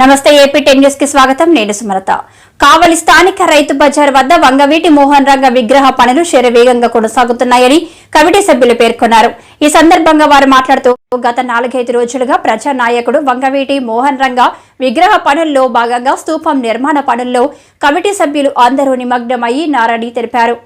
నమస్తే AP ten న్యూస్కి స్వాగతం. నేను సుమలత. కావలి స్థానిక రైతు బజార్ వద్ద వంగవీటి మోహన్ రంగ విగ్రహ పనులు శరవేగంగా కొనసాగుతున్నాయని కమిటీ సభ్యులు పేర్కొన్నారు. ఈ సందర్భంగా వారు మాట్లాడుతూ గత నాలుగైదు రోజులుగా ప్రజా నాయకుడు వంగవీటి మోహన్ రంగ విగ్రహ పనుల్లో భాగంగా స్తూపం నిర్మాణ పనుల్లో కమిటీ సభ్యులు అందరూ నిమగ్నమయ్యి నారని తెలిపారు.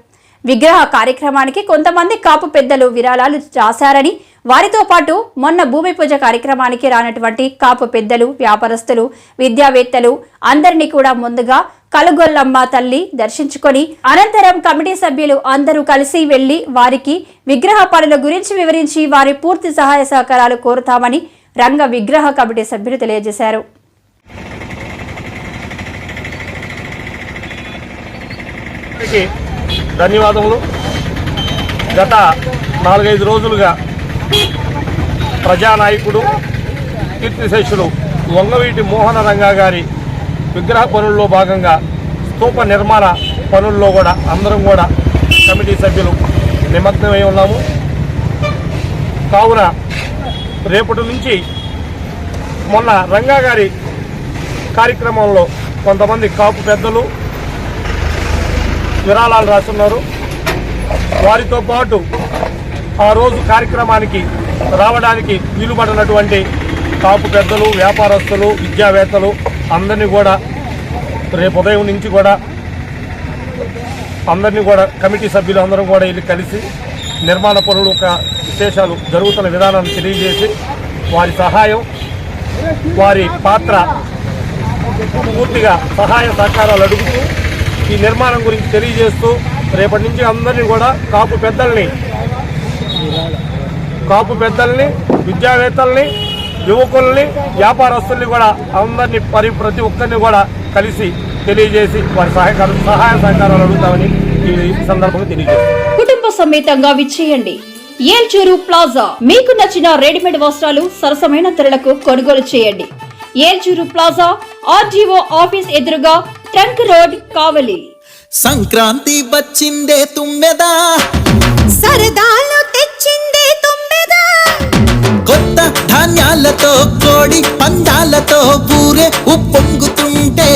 విగ్రహ కార్యక్రమానికి కొంతమంది కాపు పెద్దలు విరాళాలు రాశారని వారితో పాటు మొన్న భూమి పూజ కార్యక్రమానికి రానటువంటి కాపు పెద్దలు వ్యాపారస్తులు విద్యావేత్తలు అందరినీ కూడా ముందుగా కలుగొల్లమ్మ తల్లి దర్శించుకొని అనంతరం కమిటీ సభ్యులు అందరూ కలిసి వెళ్ళి వారికి విగ్రహ పనుల గురించి వివరించి వారి పూర్తి సహాయ సహకారాలు కోరుతామని రంగ విగ్రహ కమిటీ సభ్యులు తెలియజేశారు. ధన్యవాదములు. గత నాలుగైదు రోజులుగా ప్రజానాయకుడు కీర్తిశేషుడు వంగవీటి మోహన రంగా గారి విగ్రహ పనుల్లో భాగంగా స్తూప నిర్మాణ పనుల్లో కూడా అందరం కూడా కమిటీ సభ్యులు నిమగ్నమై ఉన్నాము. కావున రేపటి నుంచి మొన్న రంగా గారి కార్యక్రమంలో కొంతమంది కాపు పెద్దలు విరాళాలు రాస్తున్నారు. వారితో పాటు ఆ రోజు కార్యక్రమానికి రావడానికి వీలుపడినటువంటి కాపు పెద్దలు వ్యాపారస్తులు విద్యావేత్తలు అందరినీ కూడా రేపు ఉదయం నుంచి కూడా అందరినీ కూడా కమిటీ సభ్యులు అందరం కూడా వెళ్ళి కలిసి నిర్మాణ పనుల ఒక విశేషాలు జరుగుతున్న విధానాన్ని తెలియజేసి వారి సహాయం వారి పాత్ర పూర్తిగా సహాయ సహకారాలు అడుగుతూ ఈ నిర్మాణం గురించి తెలియజేస్తూ రేపటి నుంచి అందరినీ కూడా కాపు పెద్దల్ని కాపు పెద్దల్ని విద్యావేత్తల్ని యువకుల్ని వ్యాపారస్తుల్ని కూడా అందరినీ పరి ప్రతి ఒక్కరిని కూడా కలిసి తెలియజేసి వారి సహాయకారం సహాయ సహకారాలు అడుగుతామని ఈ సందర్భంగా తెలియజేస్తాం కుటుంబ సమేతంగా విచ్చేయండి. ఏల్చూరు ప్లాజా. మీకు నచ్చిన రెడీమేడ్ వస్త్రాలు సరసమైన ధరలకు కొనుగోలు చేయండి. ఏల్చూరు ప్లాజా ఆర్జీఓ ఆఫీస్ ఎదురుగా ట్రంక్ రోడ్ కావలి. సంక్రాంతి వచ్చిందే తుమ్మెదా? సరదాలు కొత్త కోడి పందాలతో ఊరే ఉప్పొంగుతుంటే